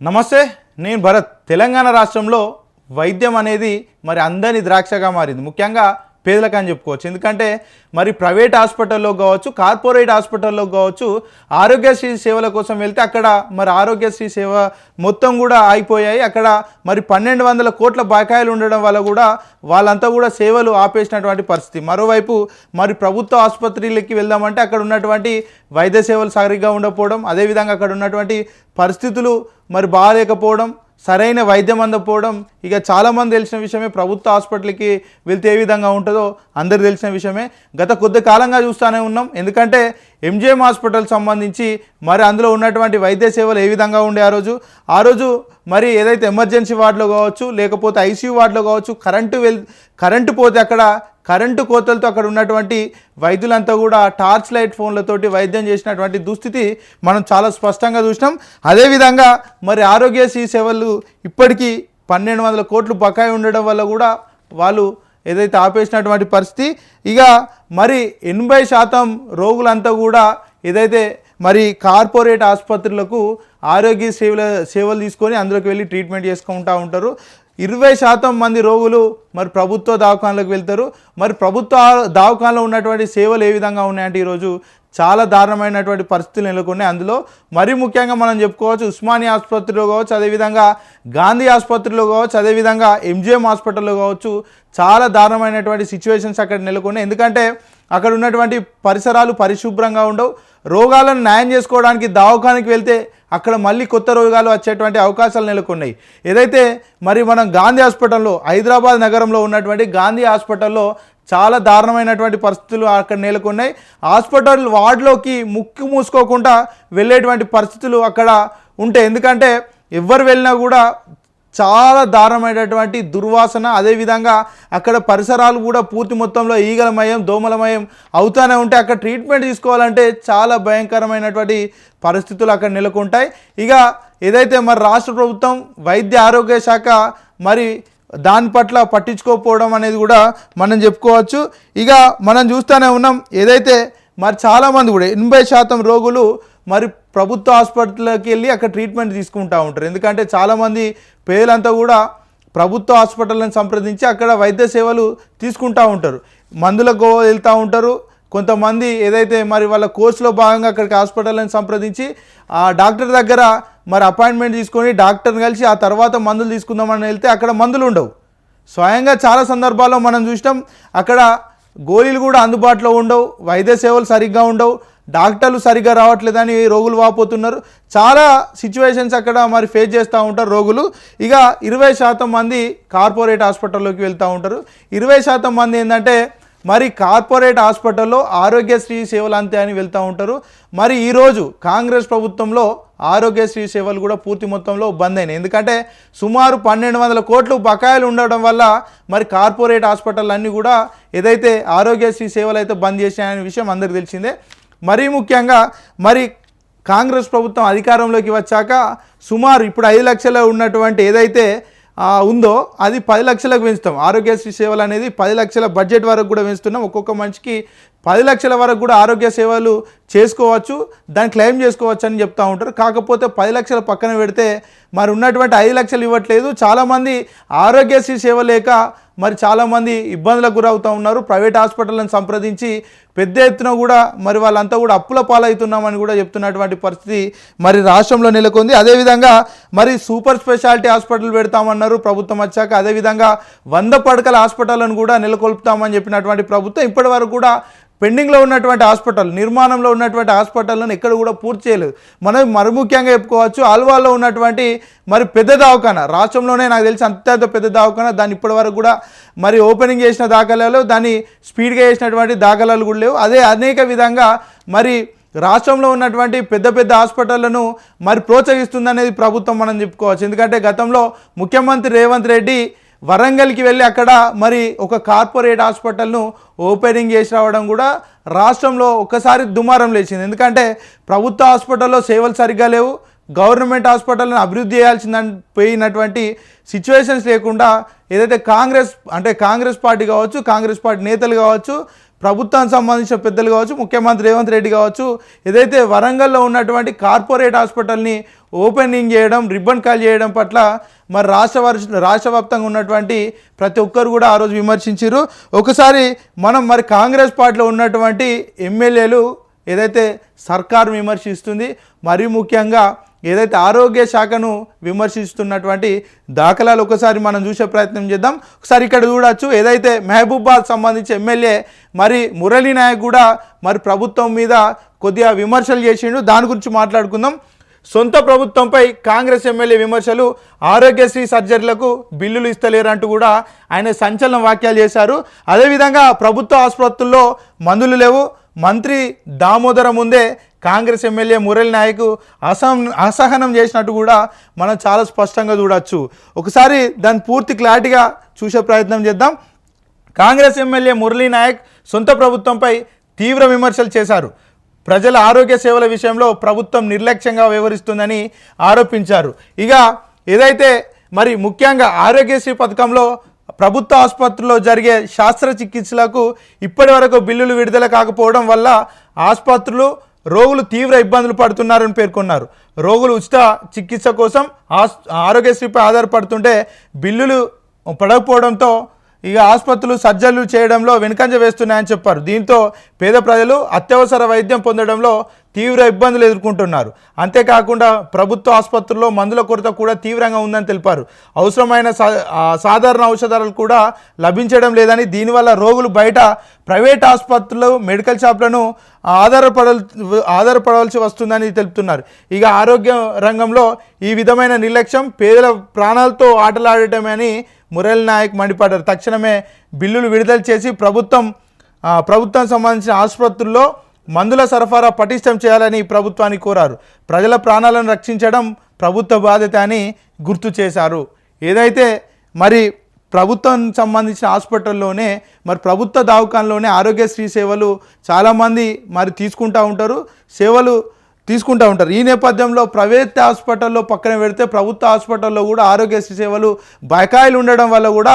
నమస్తే నేను భరత్. తెలంగాణ రాష్ట్రంలో వైద్యం అనేది మరి అందని ద్రాక్షగా మారింది. ముఖ్యంగా పేదలకు అని చెప్పుకోవచ్చు. ఎందుకంటే మరి ప్రైవేట్ హాస్పిటల్లో కావచ్చు కార్పొరేట్ హాస్పిటల్లో కావచ్చు ఆరోగ్యశ్రీ సేవల కోసం వెళ్తే అక్కడ మరి ఆరోగ్యశ్రీ సేవ మొత్తం కూడా ఆగిపోయాయి. అక్కడ మరి పన్నెండు వందల కోట్ల బకాయిలు ఉండడం వల్ల కూడా వాళ్ళంతా కూడా సేవలు ఆపేసినటువంటి పరిస్థితి. మరోవైపు మరి ప్రభుత్వ ఆసుపత్రులకి వెళ్దామంటే అక్కడ ఉన్నటువంటి వైద్య సేవలు సరిగ్గా ఉండకపోవడం అదేవిధంగా అక్కడ ఉన్నటువంటి పరిస్థితులు మరి బాగాలేకపోవడం సరైన వైద్యం అందకపోవడం ఇక చాలామంది తెలిసిన విషయమే ప్రభుత్వ హాస్పిటల్కి వెళ్తే ఏ విధంగా ఉంటుందో అందరు తెలిసిన విషయమే. గత కొద్ది కాలంగా చూస్తూనే ఉన్నాం. ఎందుకంటే ఎంజిఎం హాస్పిటల్ సంబంధించి మరి అందులో ఉన్నటువంటి వైద్య సేవలు ఏ విధంగా ఉండే ఆ రోజు? ఆ రోజు మరి ఏదైతే ఎమర్జెన్సీ వార్డులో కావచ్చు లేకపోతే ఐసీయూ వార్డులో కావచ్చు కరెంటు వెల్ కరెంటు పోతే అక్కడ కరెంటు కోతలతో అక్కడ ఉన్నటువంటి వైద్యులంతా కూడా టార్చ్ లైట్ ఫోన్లతోటి వైద్యం చేసినటువంటి దుస్థితి మనం చాలా స్పష్టంగా చూసినాం. అదేవిధంగా మరి ఆరోగ్యశ్రీ సేవలు ఇప్పటికీ పన్నెండు వందల కోట్లు బకాయి ఉండడం వల్ల కూడా వాళ్ళు ఏదైతే ఆపేసినటువంటి పరిస్థితి ఇక మరి ఎనభై శాతం రోగులంతా కూడా ఏదైతే మరి కార్పొరేట్ ఆసుపత్రులకు ఆరోగ్య సేవల సేవలు తీసుకొని అందులోకి వెళ్ళి ట్రీట్మెంట్ చేసుకుంటూ ఉంటారు. ఇరవై శాతం మంది రోగులు మరి ప్రభుత్వ దవాఖానలకు వెళ్తారు. మరి ప్రభుత్వ దవాఖానలో ఉన్నటువంటి సేవలు ఏ విధంగా ఉన్నాయంటే ఈరోజు చాలా దారుణమైనటువంటి పరిస్థితులు నెలకొన్నాయి. అందులో మరీ ముఖ్యంగా మనం చెప్పుకోవచ్చు ఉస్మానియా ఆసుపత్రిలో కావచ్చు అదేవిధంగా గాంధీ ఆసుపత్రిలో కావచ్చు అదేవిధంగా ఎంజిఎం హాస్పిటల్లో కావచ్చు చాలా దారుణమైనటువంటి సిచ్యువేషన్స్ అక్కడ నెలకొన్నాయి. ఎందుకంటే అక్కడ ఉన్నటువంటి పరిసరాలు పరిశుభ్రంగా ఉండవు. రోగాలను న్యాయం చేసుకోవడానికి దవాఖానకి వెళ్తే అక్కడ మళ్ళీ కొత్త రోగాలు వచ్చేటువంటి అవకాశాలు నెలకొన్నాయి. ఏదైతే మరి మనం గాంధీ హాస్పిటల్లో హైదరాబాద్ నగరంలో ఉన్నటువంటి గాంధీ హాస్పిటల్లో చాలా దారుణమైనటువంటి పరిస్థితులు అక్కడ నెలకొన్నాయి. హాస్పిటల్ వార్డులోకి ముక్కు మూసుకోకుండా వెళ్ళేటువంటి పరిస్థితులు అక్కడ ఉంటాయి ఎందుకంటే ఎవరు వెళ్ళినా కూడా చాలా దారుణమైనటువంటి దుర్వాసన. అదేవిధంగా అక్కడ పరిసరాలు కూడా పూర్తి మొత్తంలో ఈగలమయం దోమలమయం అవుతూనే ఉంటే అక్కడ ట్రీట్మెంట్ తీసుకోవాలంటే చాలా భయంకరమైనటువంటి పరిస్థితులు అక్కడ నెలకొంటాయి. ఇక ఏదైతే మరి రాష్ట్ర ప్రభుత్వం వైద్య ఆరోగ్య శాఖ మరి దాని పట్ల పట్టించుకోకపోవడం అనేది కూడా మనం చెప్పుకోవచ్చు. ఇక మనం చూస్తూనే ఉన్నాం ఏదైతే మరి చాలామంది కూడా ఎనభై శాతం రోగులు మరి ప్రభుత్వ హాస్పిటల్కి వెళ్ళి అక్కడ ట్రీట్మెంట్ తీసుకుంటూ ఉంటారు. ఎందుకంటే చాలామంది పేదలంతా కూడా ప్రభుత్వ హాస్పిటల్ని సంప్రదించి అక్కడ వైద్య సేవలు తీసుకుంటూ ఉంటారు. మందులకు వెళ్తూ ఉంటారు. కొంతమంది ఏదైతే మరి వాళ్ళ కోర్సులో భాగంగా అక్కడికి హాస్పిటల్ని సంప్రదించి ఆ డాక్టర్ దగ్గర మరి అపాయింట్మెంట్ తీసుకొని డాక్టర్ని కలిసి ఆ తర్వాత మందులు తీసుకుందామని వెళ్తే అక్కడ మందులు ఉండవు. స్వయంగా చాలా సందర్భాల్లో మనం చూసినాం అక్కడ గోళీలు కూడా అందుబాటులో ఉండవు వైద్య సేవలు సరిగ్గా ఉండవు. డాక్టర్లు సరిగ్గా రావట్లేదని రోగులు వాపోతున్నారు. చాలా సిచ్యువేషన్స్ అక్కడ మరి ఫేస్ చేస్తూ ఉంటారు రోగులు. ఇక ఇరవై శాతం మంది కార్పొరేట్ హాస్పిటల్లోకి వెళ్తూ ఉంటారు. ఇరవై శాతం మంది ఏంటంటే మరి కార్పొరేట్ హాస్పిటల్లో ఆరోగ్యశ్రీ సేవలు అంతే అని వెళ్తూ ఉంటారు. మరి ఈరోజు కాంగ్రెస్ ప్రభుత్వంలో ఆరోగ్యశ్రీ సేవలు కూడా పూర్తి మొత్తంలో బంద్ అయినాయి. ఎందుకంటే సుమారు పన్నెండు వందల కోట్లు బకాయిలు ఉండడం వల్ల మరి కార్పొరేట్ హాస్పిటల్ అన్నీ కూడా ఏదైతే ఆరోగ్యశ్రీ సేవలు అయితే బంద్ చేశాయనే విషయం అందరికీ తెలిసిందే. మరీ ముఖ్యంగా మరి కాంగ్రెస్ ప్రభుత్వం అధికారంలోకి వచ్చాక సుమారు ఇప్పుడు ఐదు లక్షల ఉన్నటువంటి ఏదైతే ఉందో అది పది లక్షలకు పెంచుతాం. ఆరోగ్యశ్రీ సేవలు అనేది పది లక్షల బడ్జెట్ వరకు కూడా పెంచుతున్నాం. ఒక్కొక్క మనిషికి పది లక్షల వరకు కూడా ఆరోగ్య సేవలు చేసుకోవచ్చు దాన్ని క్లెయిమ్ చేసుకోవచ్చు అని చెప్తూ ఉంటారు. కాకపోతే పది లక్షల పక్కన పెడితే మరి ఉన్నటువంటి ఐదు లక్షలు ఇవ్వట్లేదు. చాలామంది ఆరోగ్యశ్రీ సేవ లేక మరి చాలామంది ఇబ్బందులకు గురవుతూ ఉన్నారు. ప్రైవేట్ హాస్పిటల్ని సంప్రదించి పెద్ద ఎత్తున కూడా మరి వాళ్ళంతా కూడా అప్పుల పాలవుతున్నామని కూడా చెప్తున్నటువంటి పరిస్థితి మరి రాష్ట్రంలో నెలకొంది. అదేవిధంగా మరి సూపర్ స్పెషాలిటీ హాస్పిటల్ పెడతామన్నారు ప్రభుత్వం వచ్చాక. అదేవిధంగా వంద పడకల హాస్పిటల్ను కూడా నెలకొల్పుతామని చెప్పినటువంటి ప్రభుత్వం ఇప్పటి వరకు కూడా పెండింగ్లో ఉన్నటువంటి హాస్పిటల్ నిర్మాణంలో ఉన్నటువంటి హాస్పిటల్లను ఎక్కడ కూడా పూర్తి చేయలేదు. మనం మరి ముఖ్యంగా చెప్పుకోవచ్చు ఆల్వాల్లో ఉన్నటువంటి మరి పెద్ద దవాఖాన. రాష్ట్రంలోనే నాకు తెలిసి అత్యంత పెద్ద దవాఖాన. దాన్ని ఇప్పటి వరకు కూడా మరి ఓపెనింగ్ చేసిన దాఖలాలు దాన్ని స్పీడ్గా చేసినటువంటి దాఖలాలు కూడా లేవు. అదే అనేక విధంగా మరి రాష్ట్రంలో ఉన్నటువంటి పెద్ద పెద్ద హాస్పిటళ్ళను మరి ప్రోత్సహిస్తుందనేది ప్రభుత్వం మనం చెప్పుకోవచ్చు. ఎందుకంటే గతంలో ముఖ్యమంత్రి రేవంత్ రెడ్డి వరంగల్కి వెళ్ళి అక్కడ మరి ఒక కార్పొరేట్ హాస్పిటల్ను ఓపెనింగ్ చేసి రావడం కూడా రాష్ట్రంలో ఒక్కసారి దుమారం లేచింది. ఎందుకంటే ప్రభుత్వ హాస్పిటల్లో సేవలు సరిగ్గా లేవు గవర్నమెంట్ హాస్పిటల్ని అభివృద్ధి చేయాల్సిందని పోయినటువంటి సిచ్యువేషన్స్ లేకుండా ఏదైతే కాంగ్రెస్ అంటే కాంగ్రెస్ పార్టీ కావచ్చు కాంగ్రెస్ పార్టీ నేతలు కావచ్చు ప్రభుత్వానికి సంబంధించిన పెద్దలు కావచ్చు ముఖ్యమంత్రి రేవంత్ రెడ్డి కావచ్చు ఏదైతే వరంగల్లో ఉన్నటువంటి కార్పొరేట్ హాస్పిటల్ని ఓపెనింగ్ చేయడం రిబ్బన్ కాల్ చేయడం పట్ల మరి రాష్ట్ర వర్- రాష్ట్ర వ్యాప్తంగా ఉన్నటువంటి ప్రతి ఒక్కరు కూడా ఆ రోజు విమర్శించారు ఒకసారి మనం మరి కాంగ్రెస్ పార్టీలో ఉన్నటువంటి ఎమ్మెల్యేలు ఏదైతే సర్కారు విమర్శిస్తుంది మరీ ముఖ్యంగా ఏదైతే ఆరోగ్య శాఖను విమర్శిస్తున్నటువంటి దాఖలాలు ఒకసారి మనం చూసే ప్రయత్నం చేద్దాం. ఒకసారి ఇక్కడ చూడొచ్చు. ఏదైతే మహబూబాద్ సంబంధించి ఎమ్మెల్యే మరి మురళీ నాయక్ కూడా మరి ప్రభుత్వం మీద కొద్దిగా విమర్శలు చేసిండు. దాని గురించి మాట్లాడుకుందాం. సొంత ప్రభుత్వంపై కాంగ్రెస్ ఎమ్మెల్యే విమర్శలు ఆరోగ్యశ్రీ సర్జరీలకు బిల్లులు ఇస్తలేరంటూ కూడా ఆయన సంచలన వ్యాఖ్యలు చేశారు. అదేవిధంగా ప్రభుత్వ ఆసుపత్రుల్లో మందులు లేవు. మంత్రి దామోదరం ముందే కాంగ్రెస్ ఎమ్మెల్యే మురళి నాయక్ అసహనం అసహనం చేసినట్టు కూడా మనం చాలా స్పష్టంగా చూడవచ్చు ఒకసారి దాన్ని పూర్తి క్లారిటీగా చూసే ప్రయత్నం చేద్దాం. కాంగ్రెస్ ఎమ్మెల్యే మురళీ నాయక్ సొంత ప్రభుత్వంపై తీవ్ర విమర్శలు చేశారు. ప్రజల ఆరోగ్య సేవల విషయంలో ప్రభుత్వం నిర్లక్ష్యంగా వ్యవహరిస్తుందని ఆరోపించారు. ఇక ఏదైతే మరి ముఖ్యంగా ఆరోగ్యశ్రీ పథకంలో ప్రభుత్వ ఆసుపత్రుల్లో జరిగే శస్త్రచికిత్సలకు ఇప్పటి వరకు బిల్లులు విడుదల కాకపోవడం వల్ల ఆసుపత్రులు రోగులు తీవ్ర ఇబ్బందులు పడుతున్నారని పేర్కొన్నారు. రోగులు ఉచిత చికిత్స కోసం ఆస్ ఆరోగ్యశ్రీపై ఆధారపడుతుంటే బిల్లులు పడకపోవడంతో ఇక ఆసుపత్రులు సర్జరీలు చేయడంలో వెనుకంజ వేస్తున్నాయని చెప్పారు. దీంతో పేద ప్రజలు అత్యవసర వైద్యం పొందడంలో తీవ్ర ఇబ్బందులు ఎదుర్కొంటున్నారు. అంతేకాకుండా ప్రభుత్వ ఆసుపత్రుల్లో మందుల కొరత కూడా తీవ్రంగా ఉందని తెలిపారు. అవసరమైన సా- సాధారణ ఔషధాలు కూడా లభించడం లేదని దీనివల్ల రోగులు బయట ప్రైవేట్ ఆసుపత్రులు మెడికల్ షాప్లను ఆధారపడ ఆధారపడవలసి వస్తుందని తెలుపుతున్నారు. ఇక ఆరోగ్య రంగంలో ఈ విధమైన నిర్లక్ష్యం పేదల ప్రాణాలతో ఆటలాడటమని మురళి నాయక్ మండిపడ్డారు. తక్షణమే బిల్లులు విడుదల చేసి ప్రభుత్వం ప్రభుత్వం సంబంధించిన ఆసుపత్రుల్లో మందుల సరఫరా పటిష్టం చేయాలని ప్రభుత్వాన్ని కోరారు. ప్రజల ప్రాణాలను రక్షించడం ప్రభుత్వ బాధ్యత అని గుర్తు చేశారు. ఏదైతే మరి ప్రభుత్వం సంబంధించిన హాస్పిటల్లోనే మరి ప్రభుత్వ దవాఖానలోనే ఆరోగ్యశ్రీ సేవలు చాలామంది మరి తీసుకుంటూ ఉంటారు. సేవలు తీసుకుంటూ ఉంటారు. ఈ నేపథ్యంలో ప్రైవేట్ హాస్పిటల్లో పక్కన పెడితే ప్రభుత్వ హాస్పిటల్లో కూడా ఆరోగ్యశ్రీ సేవలు బకాయిలు ఉండడం వల్ల కూడా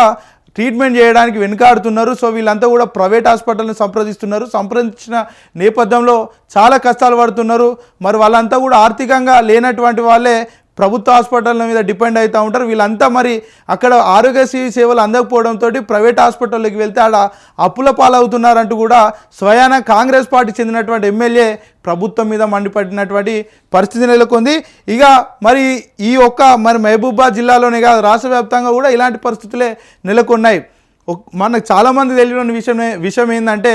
ట్రీట్మెంట్ చేయడానికి వెనుకాడుతున్నారు. సో వీళ్ళంతా కూడా ప్రైవేట్ హాస్పిటల్ని సంప్రదిస్తున్నారు. సంప్రదించిన నేపథ్యంలో చాలా కష్టాలు పడుతున్నారు. మరి వాళ్ళంతా కూడా ఆర్థికంగా లేనటువంటి వాళ్ళే ప్రభుత్వ హాస్పిటల్ మీద డిపెండ్ అవుతూ ఉంటారు. వీళ్ళంతా మరి అక్కడ ఆరోగ్యశ్రీ సేవలు అందకపోవడంతో ప్రైవేట్ హాస్పిటల్లోకి వెళ్తే ఆడ అప్పుల పాలవుతున్నారంటూ కూడా స్వయాన కాంగ్రెస్ పార్టీ చెందినటువంటి ఎమ్మెల్యే ప్రభుత్వం మీద మండిపడినటువంటి పరిస్థితి నెలకొంది. ఇక మరి ఈ ఒక్క మరి మహబూబాబాద్ జిల్లాలోనే కాదు రాష్ట్ర వ్యాప్తంగా కూడా ఇలాంటి పరిస్థితులే నెలకొన్నాయి. మనకు చాలామంది తెలియని విషయం విషయం ఏంటంటే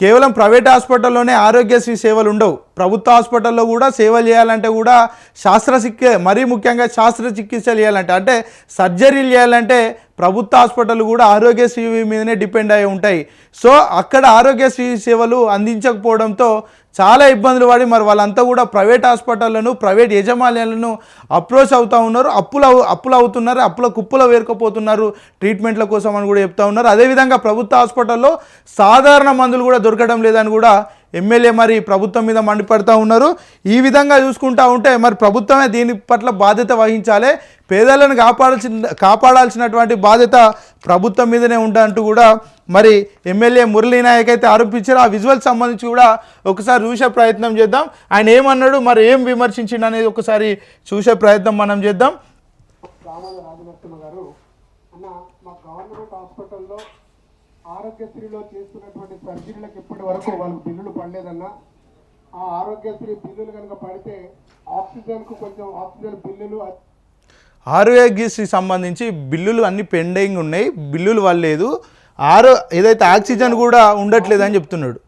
కేవలం ప్రైవేట్ హాస్పిటల్లోనే ఆరోగ్యశ్రీ సేవలు ఉండవు. ప్రభుత్వ హాస్పిటల్లో కూడా సేవలు చేయాలంటే కూడా శాస్త్రచికి మరీ ముఖ్యంగా శాస్త్రచికిత్సలు చేయాలంటే అంటే సర్జరీలు చేయాలంటే ప్రభుత్వ హాస్పిటల్ కూడా ఆరోగ్యశ్రీ మీదనే డిపెండ్ అయి ఉంటాయి. సో అక్కడ ఆరోగ్యశ్రీ సేవలు అందించకపోవడంతో చాలా ఇబ్బందులు పడి మరి వాళ్ళంతా కూడా ప్రైవేట్ హాస్పిటళ్ళను ప్రైవేట్ యజమాన్యాలను అప్రోచ్ అవుతూ ఉన్నారు అప్పులు అవు- అప్పులు అవుతున్నారు అప్పుల కుప్పలో వేరుకుపోతున్నారు ట్రీట్మెంట్ల కోసం అని కూడా చెప్తా ఉన్నారు. అదేవిధంగా ప్రభుత్వ హాస్పిటల్లో సాధారణ మందులు కూడా దొరకడం లేదని కూడా ఎమ్మెల్యే మరి ప్రభుత్వం మీద మండిపడతా ఉన్నారు. ఈ విధంగా చూసుకుంటా ఉంటే మరి ప్రభుత్వమే దీని పట్ల బాధ్యత వహించాలి. పేదలను కాపాడాల్సిన కాపాడాల్సినటువంటి బాధ్యత ప్రభుత్వం మీదనే ఉండంటూ కూడా మరి ఎమ్మెల్యే మురళీనాయక్ అయితే ఆరోపించారు. ఆ విజువల్ సంబంధించి కూడా ఒకసారి చూసే ప్రయత్నం చేద్దాం. ఆయన ఏమన్నాడు మరి ఏం విమర్శించిండు అనేది ఒకసారి చూసే ప్రయత్నం మనం చేద్దాం. రామల రాజనరసింహ గారు అన్న మా గవర్నమెంట్ హాస్పిటల్లో ఆరోగ్యశ్రీలో చేస్తున్నటువంటి సర్జరీలకు ఇప్పటి వరకు వాళ్ళకి బిల్లులు పడలేదన్న ఆ ఆరోగ్యశ్రీ బిల్లులు కనుక పడితే ఆక్సిజన్కు కొంచెం ఆక్సిజన్ బిల్లులు ఆరోగ్యశ్రీ సంబంధించి బిల్లులు అన్ని పెండింగ్ ఉన్నాయి బిల్లులు వాళ్ళలేదు ఆరో ఏదైతే ఆక్సిజన్ కూడా ఉండట్లేదు అని చెప్తున్నాడు.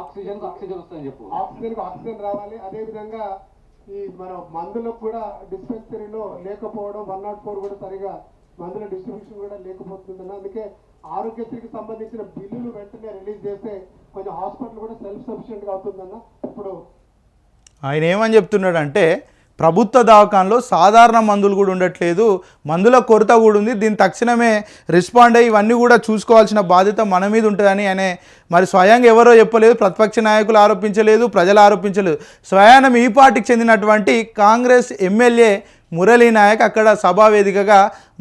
ఆక్సిజన్ ఆక్సిజన్ వస్తుందని చెప్పు. ఆక్సిజన్కు ఆక్సిజన్ రావాలి. అదేవిధంగా ఈ మన మందులకు కూడా డిస్పెన్సరీలో లేకపోవడం వన్ నాట్ ఫోర్ కూడా సరిగా మందుల డిస్ట్రిబ్యూషన్ కూడా లేకపోతుందని అందుకే ఆరోగ్యశ్రీకి సంబంధించిన బిల్లులు వెంటనే రిలీజ్ చేస్తే కొంచెం హాస్పిటల్ కూడా సెల్ఫ్ సఫిషియెంట్గా అవుతుందన్న ఇప్పుడు ఆయన ఏమని చెప్తున్నాడంటే ప్రభుత్వ దవాఖానలో సాధారణ మందులు కూడా ఉండట్లేదు మందుల కొరత కూడా ఉంది దీని తక్షణమే రెస్పాండ్ అయ్యి ఇవన్నీ కూడా చూసుకోవాల్సిన బాధ్యత మన మీద ఉంటుందని ఆయన మరి స్వయంగా ఎవరో చెప్పలేదు ప్రతిపక్ష నాయకులు ఆరోపించలేదు ప్రజలు ఆరోపించలేదు. స్వయానం ఈ పార్టీకి చెందినటువంటి కాంగ్రెస్ ఎమ్మెల్యే మురళీ నాయక్ అక్కడ సభా వేదికగా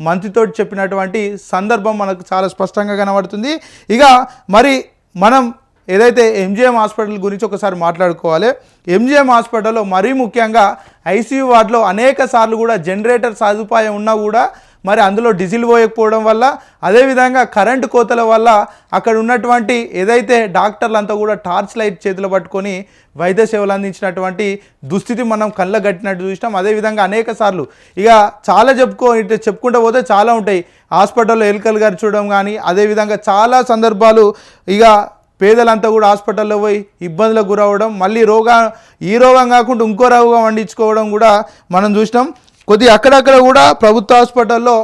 మంత్రితో చెప్పినటువంటి సందర్భం మనకు చాలా స్పష్టంగా కనబడుతుంది. ఇక మరి మనం ఏదైతే ఎంజిఎం హాస్పిటల్ గురించి ఒకసారి మాట్లాడుకోవాలి. ఎంజిఎం హాస్పిటల్లో మరీ ముఖ్యంగా ఐసీయూ వార్డులో అనేక సార్లు కూడా జనరేటర్ సదుపాయం ఉన్నా కూడా మరి అందులో డీజిల్ పోయకపోవడం వల్ల అదేవిధంగా కరెంటు కోతల వల్ల అక్కడ ఉన్నటువంటి ఏదైతే డాక్టర్లు అంతా కూడా టార్చ్ లైట్ చేతిలో పట్టుకొని వైద్య సేవలు అందించినటువంటి దుస్థితి మనం కళ్ళ కట్టినట్టు చూసినాం. అదేవిధంగా అనేక సార్లు ఇక చాలా చెప్పుకో ఇటు చెప్పుకుంటూ పోతే చాలా ఉంటాయి. హాస్పిటల్లో ఎలుకలు గారు చూడడం కానీ అదేవిధంగా చాలా సందర్భాలు ఇక పేదలంతా కూడా హాస్పిటల్లో పోయి ఇబ్బందులకు గురవడం మళ్ళీ రోగా ఈ రోగం కాకుండా ఇంకో రోగం వండించుకోవడం కూడా మనం చూసినాం. కొద్ది అక్కడక్కడ కూడా ప్రభుత్వ హాస్పిటల్లో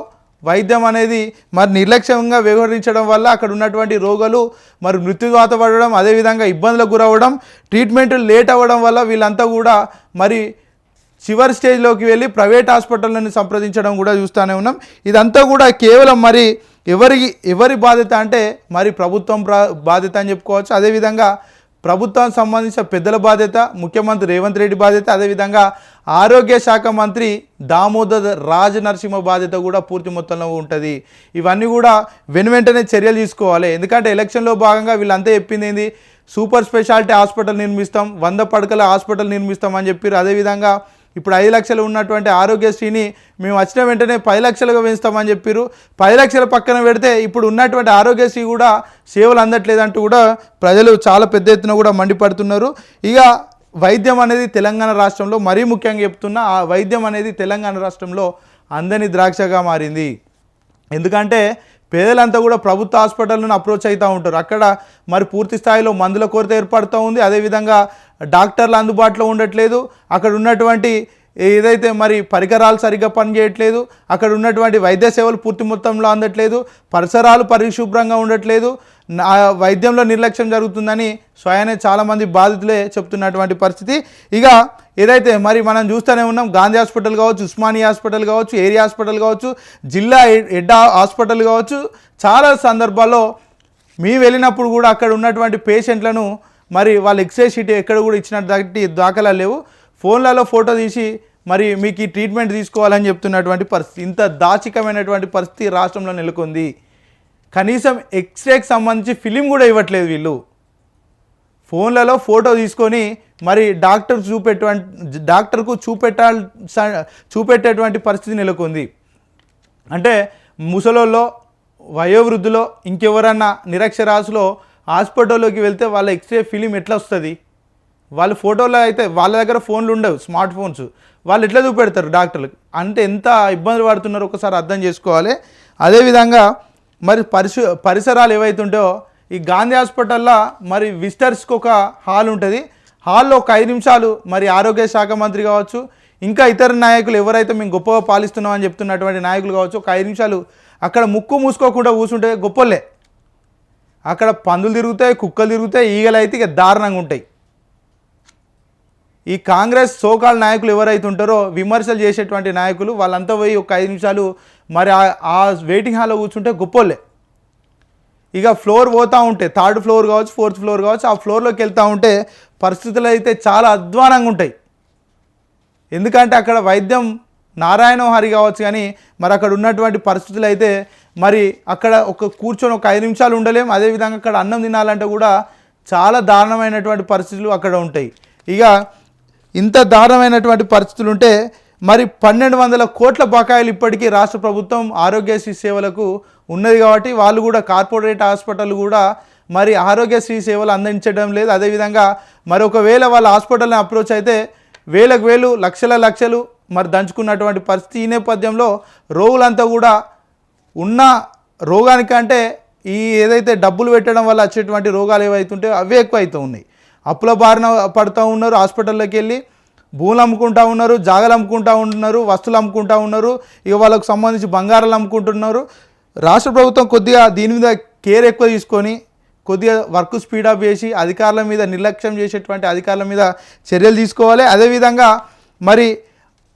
వైద్యం అనేది మరి నిర్లక్ష్యంగా వ్యవహరించడం వల్ల అక్కడ ఉన్నటువంటి రోగులు మరి మృత్యువాత పడడం అదేవిధంగా ఇబ్బందులకు గురవడం ట్రీట్మెంట్ లేట్ అవ్వడం వల్ల వీళ్ళంతా కూడా మరి చివరి స్టేజ్లోకి వెళ్ళి ప్రైవేట్ హాస్పిటల్ని సంప్రదించడం కూడా చూస్తూనే ఉన్నాం. ఇదంతా కూడా కేవలం మరి ఎవరి ఎవరి బాధ్యత అంటే మరి ప్రభుత్వం బాధ్యత అని చెప్పుకోవచ్చు. అదేవిధంగా ప్రభుత్వానికి సంబంధించిన పెద్దల బాధ్యత ముఖ్యమంత్రి రేవంత్ రెడ్డి బాధ్యత అదేవిధంగా ఆరోగ్య శాఖ మంత్రి దామోదర్ రాజ నరసింహ బాధ్యత కూడా పూర్తి మొత్తంలో ఉంటుంది. ఇవన్నీ కూడా వెను వెంటనే చర్యలు తీసుకోవాలి. ఎందుకంటే ఎలక్షన్లో భాగంగా వీళ్ళంతా చెప్పింది ఏంది? సూపర్ స్పెషాలిటీ హాస్పిటల్ నిర్మిస్తాం వంద పడకల హాస్పిటల్ నిర్మిస్తాం అని చెప్పారు అదేవిధంగా ఇప్పుడు ఐదు లక్షలు ఉన్నటువంటి ఆరోగ్యశ్రీని మేము వచ్చిన వెంటనే పది లక్షలుగా పెంచుతామని చెప్పారు పది లక్షల పక్కన పెడితే ఇప్పుడు ఉన్నటువంటి ఆరోగ్యశ్రీ కూడా సేవలు అందట్లేదంటూ కూడా ప్రజలు చాలా పెద్ద ఎత్తున కూడా మండిపడుతున్నారు. ఇక వైద్యం అనేది తెలంగాణ రాష్ట్రంలో మరీ ముఖ్యంగా చెప్తున్నా ఆ వైద్యం అనేది తెలంగాణ రాష్ట్రంలో అందని ద్రాక్షగా మారింది. ఎందుకంటే పేదలంతా కూడా ప్రభుత్వ హాస్పిటల్ను అప్రోచ్ అవుతూ ఉంటారు. అక్కడ మరి పూర్తి స్థాయిలో మందుల కొరత ఏర్పడుతూ ఉంది. అదేవిధంగా డాక్టర్లు అందుబాటులో ఉండట్లేదు. అక్కడ ఉన్నటువంటి ఏదైతే మరి పరికరాలు సరిగ్గా పనిచేయట్లేదు అక్కడ ఉన్నటువంటి వైద్య సేవలు పూర్తి మొత్తంలో అందట్లేదు పరిసరాలు పరిశుభ్రంగా ఉండట్లేదు వైద్యంలో నిర్లక్ష్యం జరుగుతుందని స్వయానే చాలామంది బాధితులే చెప్తున్నటువంటి పరిస్థితి. ఇక ఏదైతే మరి మనం చూస్తూనే ఉన్నాం గాంధీ హాస్పిటల్ కావచ్చు ఉస్మానియా హాస్పిటల్ కావచ్చు ఏరియా హాస్పిటల్ కావచ్చు జిల్లా హెడ్- హాస్పిటల్ కావచ్చు చాలా సందర్భాల్లో మేము వెళ్ళినప్పుడు కూడా అక్కడ ఉన్నటువంటి పేషెంట్లను మరి వాళ్ళ ఎక్స్రే షీట్ ఎక్కడ కూడా ఇచ్చినటువంటి దాఖలా లేవు. ఫోన్లలో ఫోటో తీసి మరి మీకు ఈ ట్రీట్మెంట్ తీసుకోవాలని చెప్తున్నటువంటి పరిస్థితి. ఇంత దాచికమైనటువంటి పరిస్థితి రాష్ట్రంలో నెలకొంది. కనీసం ఎక్స్రేకి సంబంధించి ఫిలిం కూడా ఇవ్వట్లేదు వీళ్ళు. ఫోన్లలో ఫోటో తీసుకొని మరి డాక్టర్ చూపెట్టువంటి డాక్టర్కు చూపెట్టాల్ చూపెట్టేటువంటి పరిస్థితి నెలకొంది. అంటే ముసలోల్లో వయోవృద్ధులో ఇంకెవరన్నా నిరక్షరాస్యులో హాస్పిటల్లోకి వెళ్తే వాళ్ళ ఎక్స్రే ఫిలిం ఎట్లా వస్తుంది వాళ్ళ ఫోటోలో అయితే వాళ్ళ దగ్గర ఫోన్లు ఉండవు స్మార్ట్ ఫోన్స్. వాళ్ళు ఎట్లా చూపెడతారు డాక్టర్లకు అంటే ఎంత ఇబ్బంది పడుతున్నారో ఒకసారి అర్థం చేసుకోవాలి. అదేవిధంగా మరి పరిశు పరిసరాలు ఏవైతే ఉంటాయో ఈ గాంధీ హాస్పిటల్లో మరి విజిటర్స్కి ఒక హాల్ ఉంటుంది. హాల్లో ఒక ఐదు నిమిషాలు మరి ఆరోగ్య శాఖ మంత్రి కావచ్చు ఇంకా ఇతర నాయకులు ఎవరైతే మేము గొప్పగా పాలిస్తున్నామని చెప్తున్నటువంటి నాయకులు కావచ్చు ఒక ఐదు నిమిషాలు అక్కడ ముక్కు మూసుకోకుండా కూర్చుంటే గొప్పలే. అక్కడ పందులు తిరుగుతాయి కుక్కలు తిరుగుతాయి ఈగలు అయితే ఇక దారుణంగా ఉంటాయి. ఈ కాంగ్రెస్ సోకాల్ నాయకులు ఎవరైతే ఉంటారో విమర్శలు చేసేటువంటి నాయకులు వాళ్ళంతా పోయి ఒక ఐదు నిమిషాలు మరి ఆ- వెయిటింగ్ హాల్లో కూర్చుంటే గొప్పోళ్ళే ఇక ఫ్లోర్ పోతూ ఉంటే థర్డ్ ఫ్లోర్ కావచ్చు ఫోర్త్ ఫ్లోర్ కావచ్చు ఆ ఫ్లోర్లోకి వెళ్తూ ఉంటే పరిస్థితులు అయితే చాలా అధ్వానంగా ఉంటాయి. ఎందుకంటే అక్కడ వైద్యం నారాయణ హరి కావచ్చు కానీ మరి అక్కడ ఉన్నటువంటి పరిస్థితులు అయితే మరి అక్కడ ఒక కూర్చొని ఒక ఐదు నిమిషాలు ఉండలేం. అదేవిధంగా అక్కడ అన్నం తినాలంటే కూడా చాలా దారుణమైనటువంటి పరిస్థితులు అక్కడ ఉంటాయి. ఇక ఇంత దారుణమైనటువంటి పరిస్థితులు ఉంటే మరి పన్నెండు వందల కోట్ల బకాయిలు ఇప్పటికీ రాష్ట్ర ప్రభుత్వం ఆరోగ్యశ్రీ సేవలకు ఉన్నది కాబట్టి వాళ్ళు కూడా కార్పొరేట్ హాస్పిటల్ కూడా మరి ఆరోగ్యశ్రీ సేవలు అందించడం లేదు. అదేవిధంగా మరి ఒకవేళ వాళ్ళ హాస్పిటల్ని అప్రోచ్ అయితే వేలకు వేలు లక్షల లక్షలు మరి దంచుకున్నటువంటి పరిస్థితి ఈ నేపథ్యంలో రోగులంతా కూడా ఉన్న రోగానికంటే ఈ ఏదైతే డబ్బులు పెట్టడం వల్ల వచ్చేటువంటి రోగాలు ఏవైతుంటే అవే ఎక్కువ అవుతూ ఉన్నాయి. అప్పుల బారిన పడుతూ ఉన్నారు హాస్పిటల్లోకి వెళ్ళి. భూములు అమ్ముకుంటా ఉన్నారు జాగలు అమ్ముకుంటా ఉంటున్నారు వస్తువులు అమ్ముకుంటా ఉన్నారు ఇక వాళ్ళకు సంబంధించి బంగారాలు అమ్ముకుంటున్నారు. రాష్ట్ర ప్రభుత్వం కొద్దిగా దీని మీద కేర్ ఎక్కువ తీసుకొని కొద్దిగా వర్క్ స్పీడప్ చేసి అధికారుల మీద నిర్లక్ష్యం చేసేటువంటి అధికారుల మీద చర్యలు తీసుకోవాలి. అదేవిధంగా మరి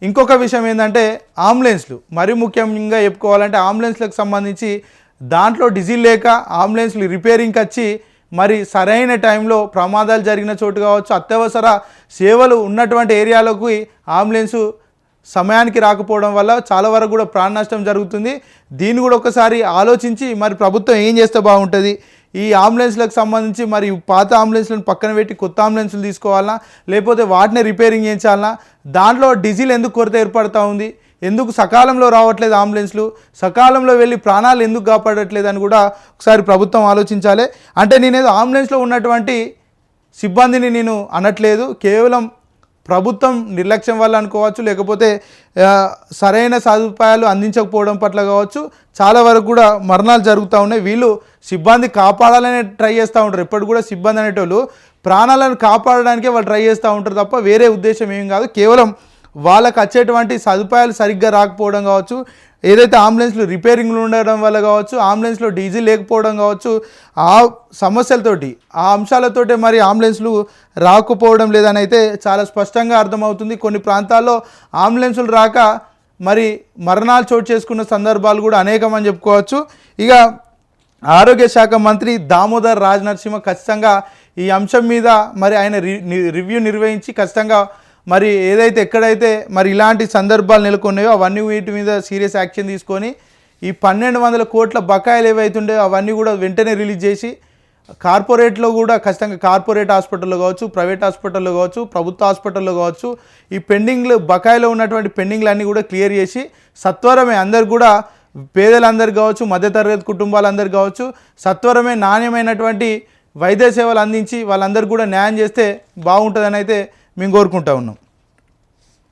ఇంకొక విషయం ఏంటంటే అంబులెన్స్లు. మరీ ముఖ్యంగా చెప్పుకోవాలంటే అంబులెన్స్లకు సంబంధించి దాంట్లో డీజిల్ లేక అంబులెన్స్లు రిపేరింగ్కి వచ్చి మరి సరైన టైంలో ప్రమాదాలు జరిగిన చోటు కావచ్చు అత్యవసర సేవలు ఉన్నటువంటి ఏరియాలోకి అంబులెన్సు సమయానికి రాకపోవడం వల్ల చాలా వరకు కూడా ప్రాణ నష్టం జరుగుతుంది. దీన్ని కూడా ఒకసారి ఆలోచించి మరి ప్రభుత్వం ఏం చేస్తే బాగుంటుంది? ఈ అంబులెన్స్లకు సంబంధించి మరి పాత అంబులెన్స్లను పక్కన పెట్టి కొత్త అంబులెన్స్లు తీసుకోవాలా? లేకపోతే వాటిని రిపేరింగ్ చేయించాలన్నా దాంట్లో డీజిల్ ఎందుకు కొరత ఏర్పడుతూ ఉంది? ఎందుకు సకాలంలో రావట్లేదు అంబులెన్స్లు? సకాలంలో వెళ్ళి ప్రాణాలు ఎందుకు కాపాడట్లేదు అని కూడా ఒకసారి ప్రభుత్వం ఆలోచించాలి. అంటే నేనేదో అంబులెన్స్లో ఉన్నటువంటి సిబ్బందిని నేను అనట్లేదు. కేవలం ప్రభుత్వం నిర్లక్ష్యం వల్ల అనుకోవచ్చు లేకపోతే సరైన సదుపాయాలు అందించకపోవడం పట్ల కావచ్చు. చాలా వరకు కూడా మరణాలు జరుగుతూ ఉన్నాయి. వీళ్ళు సిబ్బంది కాపాడాలనే ట్రై చేస్తూ ఉంటారు. ఎప్పుడు కూడా సిబ్బంది అనేటోళ్ళు ప్రాణాలను కాపాడడానికే వాళ్ళు ట్రై చేస్తూ ఉంటారు తప్ప వేరే ఉద్దేశం ఏం కాదు. కేవలం వాళ్ళకు వచ్చేటువంటి సదుపాయాలు సరిగ్గా రాకపోవడం కావచ్చు ఏదైతే అంబులెన్స్లు రిపేరింగ్లు ఉండడం వల్ల కావచ్చు అంబులెన్స్లో డీజిల్ లేకపోవడం కావచ్చు ఆ సమస్యలతోటి ఆ అంశాలతోటే మరి అంబులెన్స్లు రాకపోవడం లేదని అయితే చాలా స్పష్టంగా అర్థమవుతుంది. కొన్ని ప్రాంతాల్లో అంబులెన్సులు రాక మరి మరణాలు చోటు చేసుకున్న సందర్భాలు కూడా అనేకం అని చెప్పుకోవచ్చు. ఇక ఆరోగ్య శాఖ మంత్రి దామోదర్ రాజ్ నరసింహ ఖచ్చితంగా ఈ అంశం మీద మరి ఆయన రి- రివ్యూ నిర్వహించి ఖచ్చితంగా మరి ఏదైతే ఎక్కడైతే మరి ఇలాంటి సందర్భాలు నెలకొన్నాయో అవన్నీ వీటి మీద సీరియస్ యాక్షన్ తీసుకొని ఈ పన్నెండు వందల కోట్ల బకాయిలు ఏవైతుండే అవన్నీ కూడా వెంటనే రిలీజ్ చేసి కార్పొరేట్లో కూడా ఖచ్చితంగా కార్పొరేట్ హాస్పిటల్లో కావచ్చు ప్రైవేట్ హాస్పిటల్లో కావచ్చు ప్రభుత్వ హాస్పిటల్లో కావచ్చు ఈ పెండింగ్లు బకాయిలో ఉన్నటువంటి పెండింగ్లు అన్నీ కూడా క్లియర్ చేసి సత్వరమే అందరు కూడా పేదలందరు కావచ్చు మధ్యతరగతి కుటుంబాలందరు కావచ్చు సత్వరమే నాణ్యమైనటువంటి వైద్య సేవలు అందించి వాళ్ళందరికీ కూడా న్యాయం చేస్తే బాగుంటుందని అయితే మేము కోరుకుంటా ఉన్నాం.